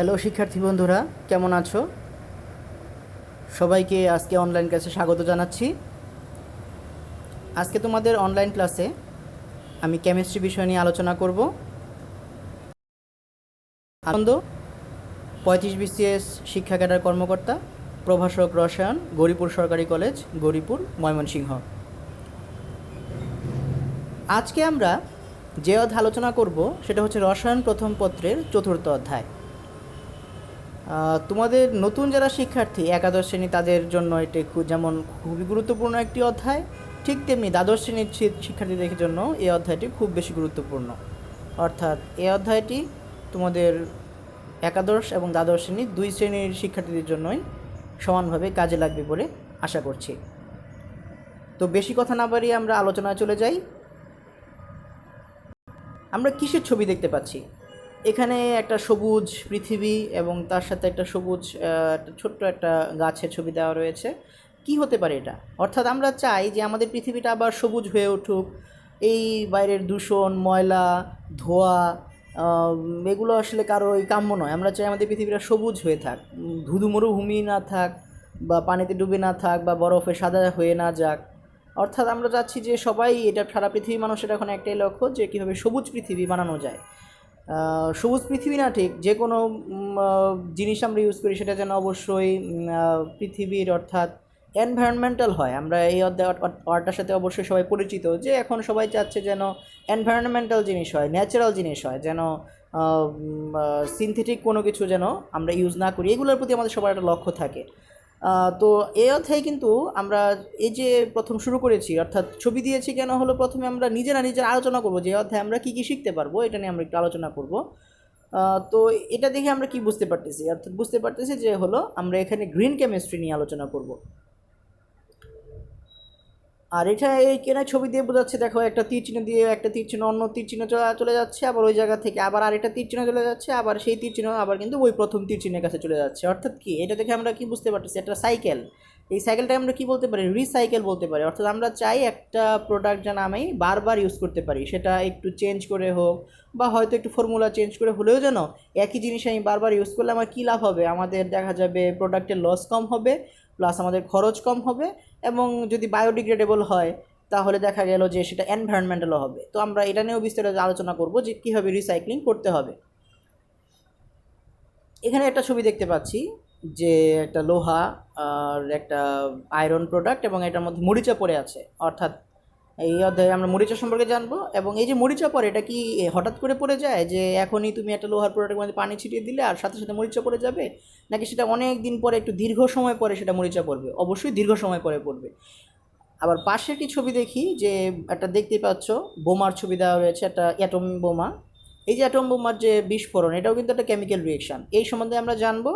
Hello, শিক্ষার্থী বন্ধুরা, কেমন আছো? সবাইকে আজকে অনলাইন ক্লাসে স্বাগত জানাচ্ছি। আজকে তোমাদের অনলাইন ক্লাসে আমি কেমিস্ট্রি বিষয় নিয়ে আলোচনা করব। আনন্দ, পঁয়ত্রিশ বিসিএস শিক্ষা ক্যাডার কর্মকর্তা, প্রভাষক রসায়ন, গৌরীপুর সরকারি কলেজ গৌরীপুর, ময়মনসিংহ। আজকে আমরা যে অধ্যায় আলোচনা করব, সেটা হচ্ছে রসায়ন প্রথম পত্রের চতুর্থ অধ্যায়। তোমাদের নতুন যারা শিক্ষার্থী, একাদশ শ্রেণি তাদের জন্য এটি যেমন খুবই গুরুত্বপূর্ণ একটি অধ্যায়, ঠিক তেমনি দ্বাদশ শ্রেণির শিক্ষার্থীদের জন্য এই অধ্যায়টি খুব বেশি গুরুত্বপূর্ণ। অর্থাৎ এই অধ্যায়টি তোমাদের একাদশ এবং দ্বাদশ শ্রেণির দুই শ্রেণির শিক্ষার্থীদের জন্যই সমানভাবে কাজে লাগবে বলে আশা করছি। তো বেশি কথা না বাড়িয়ে আমরা আলোচনায় চলে যাই। আমরা কিসের ছবি দেখতে পাচ্ছি? এখানে একটা সবুজ পৃথিবী এবং তার সাথে একটা সবুজ ছোট্ট একটা গাছের ছবি দেওয়া রয়েছে। কি হতে পারে এটা? অর্থাৎ আমরা চাই যে আমাদের পৃথিবীটা আবার সবুজ হয়ে উঠুক। এই বাইরের দূষণ, ময়লা, ধোয়া এগুলো আসলে কারোই কাম্য নয়। আমরা চাই আমাদের পৃথিবীটা সবুজ হয়ে থাক। ধুধু মরুভূমি না থাক বা পানিতে ডুবে না থাক বা বরফে সাদা হয়ে না যাক। অর্থাৎ আমরা চাচ্ছি যে সবাই এটা সারা পৃথিবীর মানুষের এখন একটাই লক্ষ্য যে কীভাবে সবুজ পৃথিবী বানানো যায়। সবুজ পৃথিবী না ঠিক, যে কোনো জিনিস আমরা ইউজ করি সেটা যেন অবশ্যই পৃথিবীর অর্থাৎ এনভায়রনমেন্টাল হয়। আমরা এই অধ্যায় ওয়ার্ডটার সাথে অবশ্যই সবাই পরিচিত যে এখন সবাই চাচ্ছে যেন এনভায়রনমেন্টাল জিনিস হয় ন্যাচারাল জিনিস হয়, যেন সিনথেটিক কোনো কিছু যেন আমরা ইউজ না করি। এগুলোর প্রতি আমাদের সবার একটা লক্ষ্য থাকে। তো এ অধ্যায়ে কিন্তু আমরা এই যে প্রথম শুরু করেছি, অর্থাৎ ছবি দিয়েছি কেন হলো প্রথমে আমরা নিজেরা নিজের আলোচনা করব, যে অধ্যায়ে আমরা কী কী শিখতে পারব এটা নিয়ে আমরা একটু আলোচনা করব। তো এটা দেখে আমরা কি বুঝতে পারতেছি? অর্থাৎ বুঝতে পারতেছি যে হলো আমরা এখানে গ্রিন কেমিস্ট্রি নিয়ে আলোচনা করব। আর এটা এই কেনা ছবি দিয়ে বোঝাচ্ছে, দেখো একটা তীর চিহ্ন দিয়ে একটা তীর চিহ্ন, অন্য তীর চিহ্ন চলে যাচ্ছে, আবার ওই জায়গা থেকে আবার আরেকটা তীর চিহ্ন চলে যাচ্ছে, আবার সেই তীর চিহ্ন আবার কিন্তু ওই প্রথম তীর চিহ্নের কাছে চলে যাচ্ছে। অর্থাৎ কি? এটা দেখে আমরা কি বুঝতে পারতেছি? একটা সাইকেল এই সাইকেলটা আমরা কি বলতে পারি? রিসাইকেল বলতে পারি। অর্থাৎ আমরা চাই একটা প্রোডাক্ট যেন আমি বারবার ইউজ করতে পারি। সেটা একটু চেঞ্জ করে হোক, বা হয়তো একটু ফর্মুলা চেঞ্জ করে হলেও যেন একই জিনিস আমি বারবার ইউজ করলে আমার কী লাভ হবে? আমাদের দেখা যাবে প্রোডাক্টের লস কম হবে প্লাস আমাদের খরচ কম হবে এবং যদি বায়োডিগ্রেডেবল হয়, তাহলে দেখা গেল যে সেটা এনভায়রনমেন্টালও হবে। তো আমরা এটা নিয়েও বিস্তারিত আলোচনা করব যে কীভাবে রিসাইক্লিং করতে হবে। এখানে একটা ছবি দেখতে পাচ্ছি যে একটা লোহা আর একটা আয়রন প্রোডাক্ট এবং এটার মধ্যে মরিচা পড়ে আছে। অর্থাৎ এই অধ্যায়ে আমরা মরিচা সম্পর্কে জানব এবং এই যে মরিচা পড়ে, এটা কি হঠাৎ করে পড়ে যায় যে এখনই তুমি একটা লোহার প্রোডাক্টের মধ্যে পানি ছিটিয়ে দিলে আর সাথে সাথে মরিচা পড়ে যাবে? নাকি সেটা অনেক দিন পরে, একটু দীর্ঘ সময় পরে সেটা মরিচা পড়বে? অবশ্যই দীর্ঘ সময় পরে পড়বে। আবার পাশে একটি ছবি দেখি? যে একটা দেখতে পাচ্ছ, বোমার ছবি দেওয়া রয়েছে একটা অ্যাটম বোমা। এই যে অ্যাটম বোমার যে বিস্ফোরণ, এটাও কিন্তু একটা কেমিক্যাল রিয়েকশান এই সম্বন্ধে আমরা জানব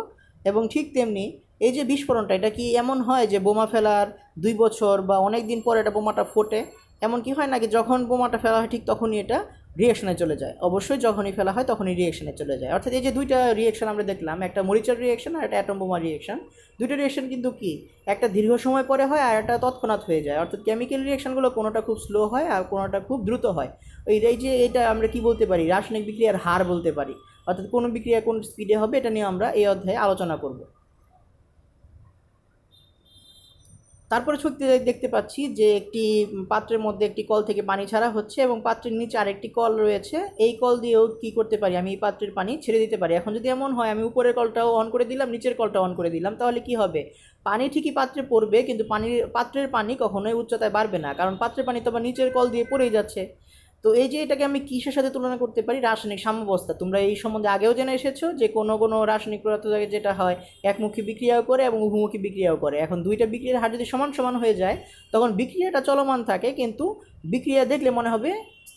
এবং ঠিক তেমনি এই যে বিস্ফোরণটা, এটা কি এমন হয় যে বোমা ফেলার দুই বছর বা অনেক দিন পরে এটা বোমাটা ফোটে? এমন কি হয় নাকি যখন বোমাটা ফেলা হয় ঠিক তখনই এটা রিয়েকশনে চলে যায়। অবশ্যই যখনই ফেলা হয় তখনই রিয়েকশনে চলে যায়। অর্থাৎ এই যে দুইটা রিয়েকশন আমরা দেখলাম, একটা মরিচার রিয়েকশন আর একটা অ্যাটম বোমা রিয়েকশন দুইটা রিয়েকশন কিন্তু কি? একটা দীর্ঘ সময় পরে হয় আর একটা তৎক্ষণাৎ হয়ে যায়। অর্থাৎ কেমিক্যাল রিয়েকশনগুলো কোনোটা খুব স্লো হয় আর কোনোটা খুব দ্রুত হয়। ওই এই যে এটা আমরা কি বলতে পারি? রাসায়নিক বিক্রিয়ার হার বলতে পারি। অর্থাৎ কোন বিক্রিয়া কোন স্পিডে হবে এটা নিয়ে আমরা এই অধ্যায়ে আলোচনা করব। তারপরে ছবিতে দেখতে পাচ্ছি যে একটি পাত্রের মধ্যে একটি কল থেকে পানি ছাড়া হচ্ছে এবং পাত্রের নিচে আরেকটি কল রয়েছে। এই কল দিয়েও কি করতে পারি? আমি এই পাত্রের পানি ছেড়ে দিতে পারি। এখন যদি এমন হয়, আমি উপরের কলটাও অন করে দিলাম, নিচের কলটা অন করে দিলাম, তাহলে কি হবে? পানি ঠিকই পাত্রে পড়বে, কিন্তু পানির পাত্রের পানি কখনোই উচ্চতায় বাড়বে না। কারণ পাত্রের পানি তো আবার নিচের কল দিয়ে পড়েই যাচ্ছে। তো এই যে এটাকে আমি কিসের সাথে তুলনা করতে পারি? রাসায়নিক সাম্যবস্থা। তোমরা এই সম্বন্ধে আগেও জেনে এসেছ যে কোনো কোনো রাসায়নিক পদার্থ যেটা হয়, একমুখী বিক্রিয়াও করে এবং উভমুখী বিক্রিয়াও করে। এখন দুইটা বিক্রিয়ার হার যদি সমান সমান হয়ে যায়, তখন বিক্রিয়াটা চলমান থাকে, কিন্তু বিক্রিয়া দেখলে মনে হবে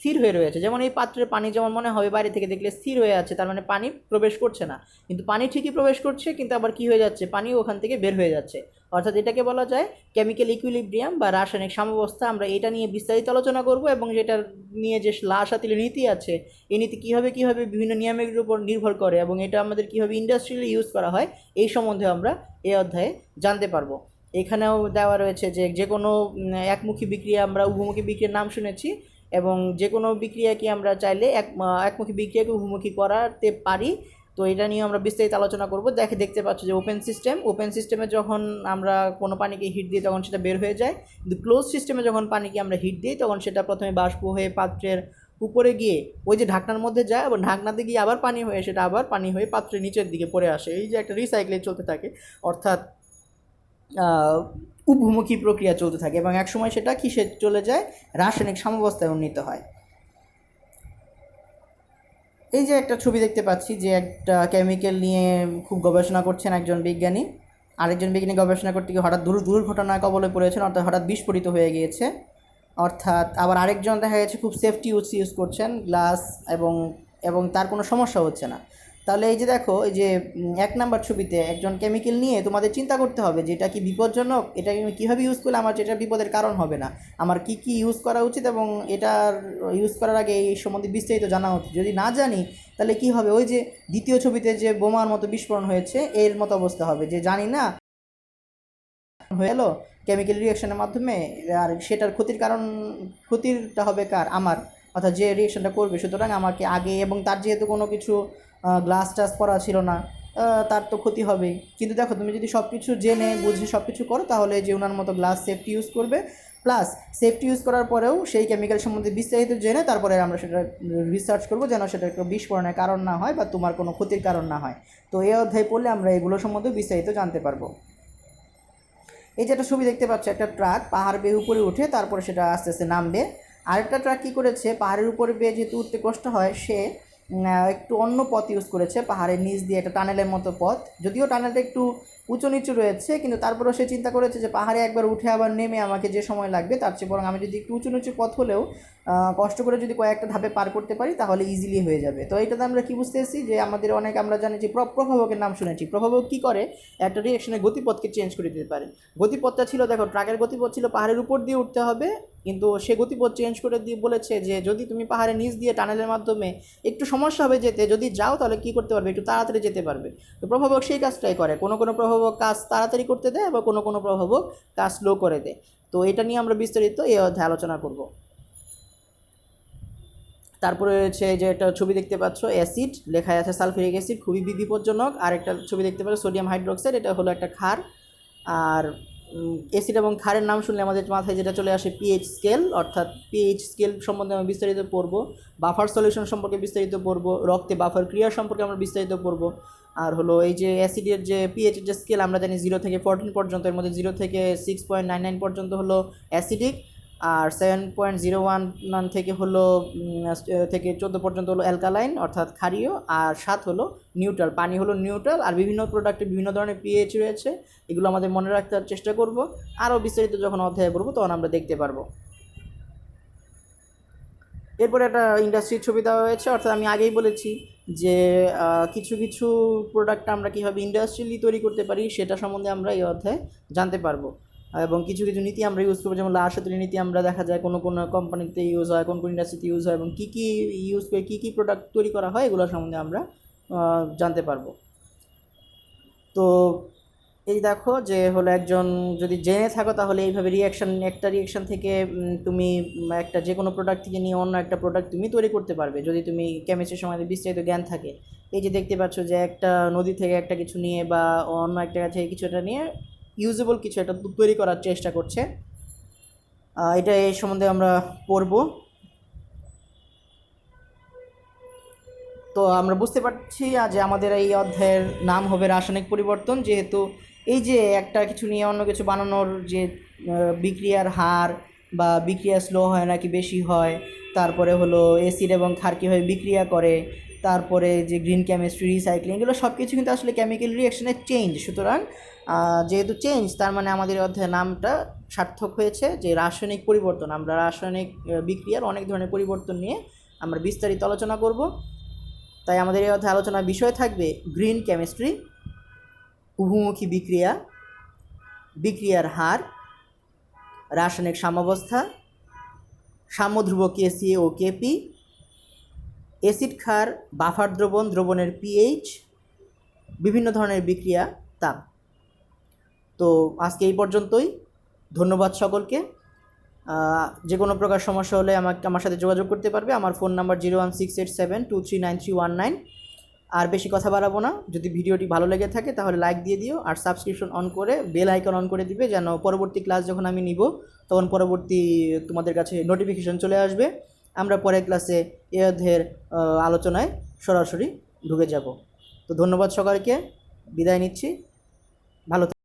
স্থির হয়ে রয়েছে। যেমন এই পাত্রের পানি যেমন মনে হবে বাইরে থেকে দেখলে স্থির হয়ে আছে, তার মানে পানি প্রবেশ করছে না। কিন্তু পানি ঠিকই প্রবেশ করছে, কিন্তু আবার কি হয়ে যাচ্ছে? পানি ওখান থেকে বের হয়ে যাচ্ছে। অর্থাৎ এটাকে বলা যায় কেমিক্যাল ইকুইলিব্রিয়াম বা রাসায়নিক সাম্যাবস্থা। আমরা এটা নিয়ে বিস্তারিত আলোচনা করব এবং যেটার নিয়ে যে লাশাতিল নীতি আছে, এই নীতি কীভাবে কীভাবে বিভিন্ন নিয়মের উপর নির্ভর করে এবং এটা আমাদের কীভাবে ইন্ডাস্ট্রিয়ালি ইউজ করা হয়, এই সম্বন্ধে আমরা এই অধ্যায়ে জানতে পারব। এখানেও দেওয়া রয়েছে যে যে কোনো একমুখী বিক্রিয়া, আমরা উভমুখী বিক্রিয়ার নাম শুনেছি। এবং যে কোনো বিক্রিয়াকে আমরা চাইলে এক একমুখী বিক্রিয়াকে উভমুখী করাতে পারি, তো এটা নিয়ে আমরা বিস্তারিত আলোচনা করব। দেখে দেখতে পাচ্ছ যে ওপেন সিস্টেম ওপেন সিস্টেমে যখন আমরা কোনো পানিকে হিট দিই তখন সেটা বের হয়ে যায়, কিন্তু ক্লোজ সিস্টেমে যখন পানিকে আমরা হিট দিই, তখন সেটা প্রথমে বাষ্প হয়ে পাত্রের উপরে গিয়ে ওই যে ঢাকনার মধ্যে যায় এবং ঢাকনাতে গিয়ে আবার পানি হয়ে, সেটা আবার পানি হয়ে পাত্রের নিচের দিকে পড়ে আসে। এই যে একটা রিসাইক্লিং চলতে থাকে, অর্থাৎ উপমুখী প্রক্রিয়া চলতে থাকে এবং একসময় সেটা কিসে চলে যায়? রাসায়নিক সাম্যাবস্থায় উন্নীত হয়। এই যে একটা ছবি দেখতে পাচ্ছি যে একটা কেমিক্যাল নিয়ে খুব গবেষণা করছেন একজন বিজ্ঞানী। আরেকজন বিজ্ঞানী গবেষণা করতে গিয়ে হঠাৎ দুর দুর্ঘটনার কবলে পড়েছেন, অর্থাৎ হঠাৎ বিস্ফোরিত হয়ে গিয়েছে। অর্থাৎ আবার আরেকজন দেখা গেছে খুব সেফটি ইউজ ইউজ করছেন গ্লাস এবং এবং তার কোনো সমস্যা হচ্ছে না। তাহলে এই যে দেখো, এই যে এক নাম্বার ছবিতে একজন কেমিক্যাল নিয়ে তোমাদের চিন্তা করতে হবে যে এটা কি বিপজ্জনক, এটা আমি কীভাবে ইউজ করলে আমার যেটা বিপদের কারণ হবে না। আমার কি কি ইউজ করা উচিত এবং এটার ইউজ করার আগে এই সম্বন্ধে বিস্তারিত জানা উচিত। যদি না জানি, তাহলে কি হবে? ওই যে দ্বিতীয় ছবিতে যে বোমার মতো বিস্ফোরণ হয়েছে, এর মতো অবস্থা হবে যে জানি না হয়ে এলো কেমিক্যাল রিয়াকশনের মাধ্যমে, আর সেটার ক্ষতির কারণ, ক্ষতিরটা হবে কার? আমার। অর্থাৎ যে রিয়াকশনটা করবে, সুতরাং আমাকে আগে এবং তার যেহেতু কোনো কিছু গ্লাস টাস পরা ছিল না। তার তো ক্ষতি হবে কিন্তু দেখো, তুমি যদি সব কিছু জেনে, বুঝে সব কিছু করো, তাহলে যে ওনার মতো গ্লাস সেফটি ইউজ করবে প্লাস সেফটি ইউজ করার পরেও সেই কেমিক্যাল সম্বন্ধে বিস্তারিত জেনে তারপরে আমরা সেটা রিসার্চ করব যেন সেটা একটু বিস্ফোরণের কারণ না হয় বা তোমার কোনো ক্ষতির কারণ না হয়। তো এই অধ্যায় পড়লে আমরা এগুলো সম্বন্ধে বিস্তারিত জানতে পারব। এই যে একটা ছবি দেখতে পাচ্ছ, একটা ট্রাক পাহাড় বেয়ে উপরে উঠে তারপরে সেটা আস্তে আস্তে নামবে। আরেকটা ট্রাক কী করেছে? পাহাড়ের উপরে বেয়ে যেহেতু উঠতে কষ্ট হয়, সে একটু অন্য পথ ইউজ করেছে, পাহাড়ের নিচ দিয়ে, একটা টানেলের মতো পথ। যদিও টানেলটা একটু উঁচু নিচু রয়েছে, কিন্তু তারপরেও সে চিন্তা করেছে যে পাহাড়ে একবার উঠে আবার নেমে আমাকে যে সময় লাগবে, তার চেয়ে বরং আমি যদি একটু উঁচু নিচু পথ হলেও কষ্ট করে যদি কয়েকটা ধাপে পার করতে পারি, তাহলে ইজিলি হয়ে যাবে। তো এটাতে আমরা কি বুঝতেছি যে আমাদের অনেক আমরা জানি যে প্র- প্রভাবকের নাম শুনেছি। প্রভাবক কী করে? একটা রিয়েকশনের গতিপথকে চেঞ্জ করে দিতে পারে। গতিপথটা ছিল, দেখো ট্রাকের গতিপথ ছিল পাহাড়ের উপর দিয়ে উঠতে হবে কিন্তু সে গতিপথ চেঞ্জ করে দিয়ে বলেছে যে যদি তুমি পাহাড়ে নিচ দিয়ে টানেলের মাধ্যমে একটু সমস্যা হবে যেতে, যদি যাও তাহলে কী করতে পারবে? একটু তাড়াতাড়ি যেতে পারবে। তো প্রভাবক সেই কাজটাই করে। কোনো কোনো প্রভাবক কাজ তাড়াতাড়ি করতে দেয় বা কোনো কোনো প্রভাবক কাজ স্লো করে দেয়। তো এটা নিয়ে আমরা বিস্তারিত এই অধ্যায়ে আলোচনা করব। তারপরে রয়েছে যে একটা ছবি দেখতে পাচ্ছ অ্যাসিড লেখা আছে সালফিউরিক অ্যাসিড খুবই বিপজ্জনক। আর একটা ছবি দেখতে পাচ্ছ সোডিয়াম হাইড্রোক্সাইড এটা হলো একটা ক্ষার। আর অ্যাসিড এবং ক্ষারের নাম শুনলে আমাদের মাথায় যেটা চলে আসে পিএইচ স্কেল অর্থাৎ পিএইচ স্কেল সম্বন্ধে আমরা বিস্তারিত পড়ব বাফার সলিউশন সম্পর্কে বিস্তারিত পড়ব, রক্তে বাফার ক্রিয়া সম্পর্কে আমরা বিস্তারিত পড়ব, আর হলো এই যে অ্যাসিডের যে পিএইচ যে স্কেল আমরা জানি জিরো থেকে ফোরটিন পর্যন্ত, এর মধ্যে জিরো থেকে সিক্স পয়েন্ট নাইন নাইন পর্যন্ত হলো অ্যাসিডিক আর সেভেন পয়েন্ট জিরো ওয়ান থেকে হলো থেকে চোদ্দ পর্যন্ত হলো অ্যালকালাইন অর্থাৎ ক্ষারীয়, আর সাত হলো নিউট্রাল পানি হলো নিউট্রাল আর বিভিন্ন প্রোডাক্টে বিভিন্ন ধরনের পিএইচ রয়েছে, এগুলো আমাদের মনে রাখতে চেষ্টা করব। আরও বিস্তারিত যখন অধ্যায় পড়ব, তখন আমরা দেখতে পারব। এরপরে একটা ইন্ডাস্ট্রির ছবি দেওয়া হয়েছে, অর্থাৎ আমি আগেই বলেছি যে কিছু কিছু প্রোডাক্ট আমরা কীভাবে ইন্ডাস্ট্রিয়ালি তৈরি করতে পারি, সেটা সম্বন্ধে আমরা এই অধ্যায়ে জানতে পারব। এবং কিছু কিছু নীতি আমরা ইউজ করব, যেমন লাল সেতুর নীতি আমরা দেখা যায় কোনো কোনো কোম্পানিতে ইউজ হয়, কোন কোন ইন্ডাস্ট্রিতে ইউজ হয় এবং কী কী ইউজ করে, কী কী প্রোডাক্ট তৈরি করা হয়, এগুলো সম্বন্ধে আমরা জানতে পারব। তো এই দেখো যে হলো একজন যদি জেনে থাকো তাহলে এইভাবে রিয়াকশন একটা রিয়াকশন থেকে তুমি একটা যে কোনো প্রোডাক্ট থেকে নিয়ে অন্য একটা প্রোডাক্ট তুমি তৈরি করতে পারবে। যদি তুমি কেমিস্ট্রির সময় বিস্তারিত জ্ঞান থাকে। এই যে দেখতে পাচ্ছ যে একটা নদী থেকে একটা কিছু নিয়ে বা অন্য একটা কিছু একটা নিয়ে ইউজেবল কিছু একটা তৈরি করার চেষ্টা করছে। এটা এই সম্বন্ধে আমরা পড়ব। তো আমরা বুঝতে পারছি যে আমাদের এই অধ্যায়ের নাম হবে রাসায়নিক পরিবর্তন, যেহেতু এই যে একটা কিছু নিয়ে অন্য কিছু বানানোর যে বিক্রিয়ার হার বা বিক্রিয়া স্লো হয় নাকি বেশি হয়, তারপরে হলো অ্যাসিড এবং ক্ষার কীভাবে বিক্রিয়া করে, তারপরে যে গ্রিন কেমিস্ট্রি রিসাইক্লিং এগুলো সব কিছু কিন্তু আসলে কেমিক্যাল রিয়াকশনের চেঞ্জ সুতরাং যেহেতু চেঞ্জ তার মানে আমাদের এই অধ্যায়ের নামটা সার্থক হয়েছে যে রাসায়নিক পরিবর্তন, আমরা রাসায়নিক বিক্রিয়ার অনেক ধরনের পরিবর্তন নিয়ে আমরা বিস্তারিত আলোচনা করব। তাই আমাদের এই অধ্যায়ে আলোচনার বিষয় থাকবে গ্রিন কেমিস্ট্রি উভমুখী বিক্রিয়া, বিক্রিয়ার হার, রাসায়নিক সাম্যাবস্থা সাম্যধ্রুব কেসি ও কেপি অ্যাসিড ক্ষার, বাফার দ্রবণ, দ্রবণের পিএইচ বিভিন্ন ধরনের বিক্রিয়া, তাপ। তো আজকে এই পর্যন্তই। ধন্যবাদ সকলকে। যে কোনো প্রকার সমস্যা হলে আমাকে, আমার সাথে যোগাযোগ করতে পারবে। আমার phone number zero one six eight seven two three nine three one nine. আর বেশি কথা বাড়াবো না। যদি ভিডিওটি ভালো লেগে থাকে তাহলে লাইক দিয়ে দিও আর সাবস্ক্রিপশন অন করে, বেল আইকন অন করে দিবে যেন পরবর্তী ক্লাস যখন আমি নিব, তখন পরবর্তী তোমাদের কাছে নোটিফিকেশন চলে আসবে। আমরা পরের ক্লাসে এ আলোচনায় সরাসরি ঢুকে যাব। তো ধন্যবাদ সবাইকে বিদায় নিচ্ছি। ভালো।